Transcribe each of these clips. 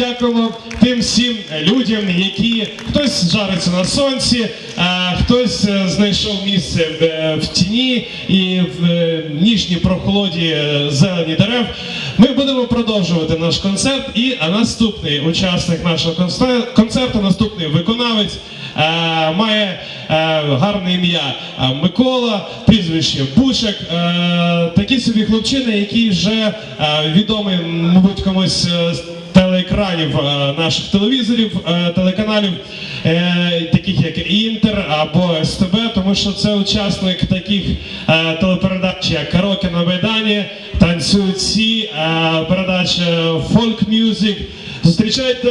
Дякуємо тим всім людям, які хтось жариться на сонці, а хтось е, знайшов місце е, в тіні і в е, ніжній прохолоді е, зелені дерев. Ми будемо продовжувати наш концерт. І наступний учасник нашого концерту, наступний виконавець. е, Має е, гарне ім'я е, Микола, прізвище Бушек. Е, Такий собі хлопчина, який вже е, відомий, мабуть, комусь е, телеекранів е, наших телевізорів, е, телеканалів, е, таких як Інтер або СТБ, тому що це учасник таких телепередач, як Караоке на Майдані, танцюють всі, е, передача Music. Зустрічайте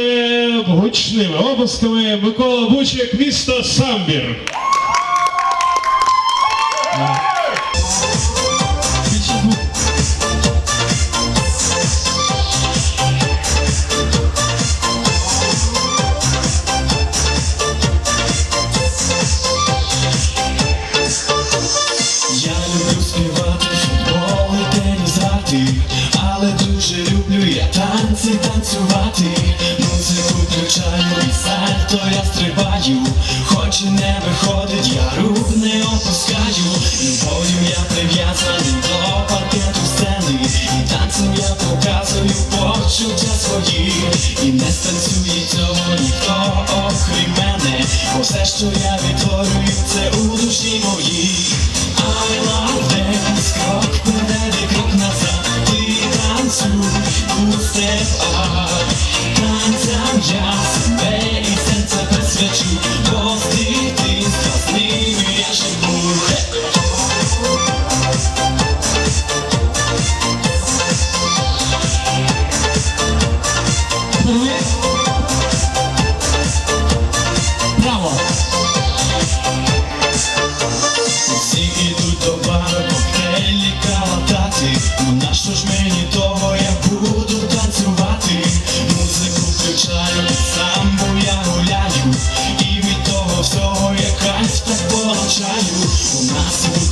гучними обласками Микола Бучик, місто Самбір. Танцювати. Музику включаю і сальто я стрибаю, хоч і не виходить, я рук не опускаю. Любов'ю я прив'язаний до паркету сцени, і танцем я показую почуття свої, і не станцює цього ніхто окрім мене, бо все, що я відтворюю, це у душі моїй. I love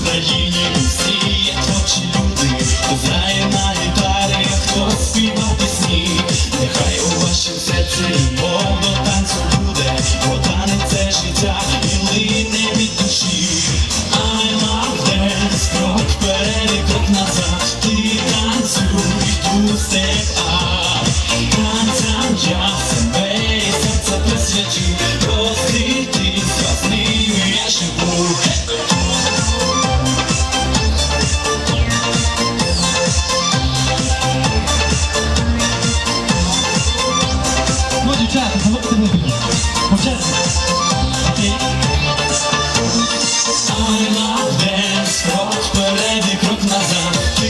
Україні всі є творчі люди, знає на гітарі, хто співа пісні, нехай у вашому серці любов танцю буде, бо танець це життя і лине від душі. I love dance, крок вперед і крок назад, ти танцюй, тут степ, а танцям я.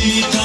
Espírito.